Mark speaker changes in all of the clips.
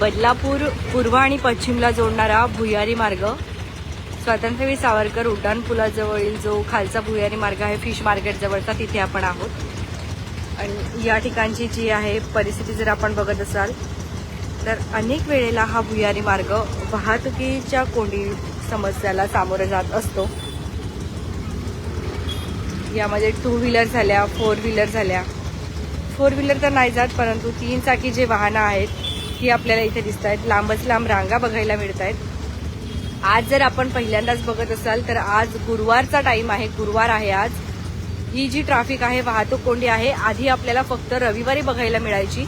Speaker 1: बदलापूर पूर्व आणि पश्चिमला जोडणारा भुयारी मार्ग. स्वातंत्र्यवीर सावरकर उड्डाण पुलाजवळील जो खालचा भुयारी मार्ग आहे फिश मार्केट जवळचा तिथे आपण आहोत. आणि या ठिकाणची जी आहे परिस्थिती जर आपण बघत असाल तर अनेक वेळेला हा भुयारी मार्ग वाहतुकीच्या कोंडी समस्याला सामोरं जात असतो. यामध्ये टू व्हीलर झाल्या फोर व्हीलर झाल्या. फोर व्हीलर तर नाही जात परंतु तीन चाकी जे वाहनं आहेत ही आपल्याला इथे दिसत आहेत लांबच लांब रांगा बघायला मिळत आहेत आज जर आपण पहिल्यांदाच बघत असाल तर आज गुरुवारचा टाइम आहे. गुरुवार आहे आज. ही जी ट्रॅफिक आहे वाहतूक कोंडी आहे आधी आपल्याला फक्त रविवारी बघायला मिळायची.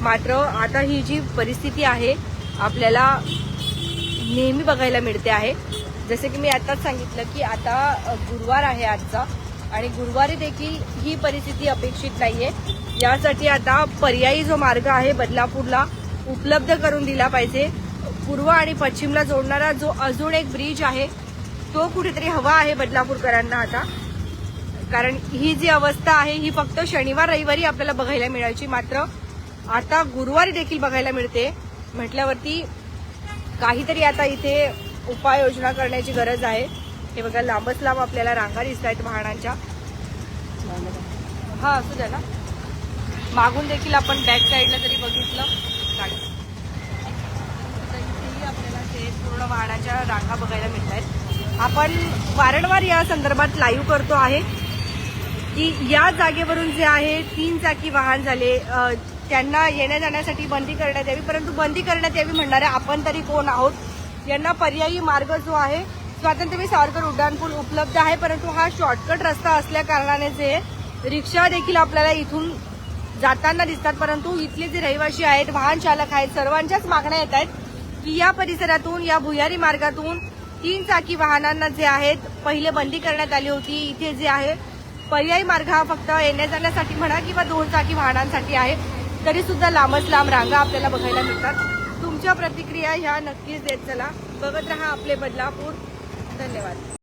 Speaker 1: मात्र आता ही जी परिस्थिती आहे आपल्याला नेहमी बघायला मिळते आहे. जसे की मी आताच सांगितलं की आता गुरुवार आहे आजचा. आणि गुरुवारी देखील ही परिस्थिती अपेक्षित नाहीये. यासाठी आता पर्यायी जो मार्ग आहे बदलापूरला उपलब्ध करून दिला पाहिजे. पूर्व आणि पश्चिमला जोडणारा जो अजून एक ब्रिज आहे तो कुठेतरी हवा आहे बदलापूरकरांना आता. कारण ही जी अवस्था आहे ही फक्त शनिवार रविवारी आपल्याला बघायला मिळायची. मात्र आता गुरुवारी देखील बघायला मिळते. म्हटल्यावरती काहीतरी आता इथे उपाययोजना करण्याची गरज आहे. हे बघा लांबच लांब आपल्याला रांगा दिसत आहेत वाहनांच्या. हा असू द्या ना. मागून देखील आपण बॅक साईडला जरी बघितलं गाडी. तर इथेही आपल्याला ते पूर्ण वाहनाच्या रांगा बघायला मिळत आहेत आपण वारंवार या संदर्भात लाईव्ह करतो आहे की या जागेवरून जे आहे तीन चाकी वाहन झाले. त्यांना येण्या जाण्यासाठी बंदी करण्यात यावी परंतु बंदी करण्यात यावी म्हणणारे आपण तरी कोण आहोत? यांना पर्यायी मार्ग जो आहे स्वातंत्र्यवीर सावरकर उड्डाणपूल उपलब्ध आहे परंतु हा शॉर्टकट रस्ता असल्या कारणाने जे रिक्षा देखील आपल्याला इथून जाताना दिसतात परंतु इथले जे रहिवासी आहेत वाहन चालक आहेत सर्वांच्याच मागण्या येत आहेत की या परिसरातून या भुयारी मार्गातून तीन चाकी वाहनांना जे आहेत पहिले बंदी करण्यात आली होती. इथे जे आहे पर्यायी मार्ग हा फक्त येण्या जाण्यासाठी म्हणा किंवा दोन चाकी वाहनांसाठी आहे. तरी सुद्धा लांबच लांब रांगा आपल्याला बघायला मिळतात. तुमच्या प्रतिक्रिया ह्या नक्कीच देत चला. बघत रहा आपले बदलापूर. धन्यवाद.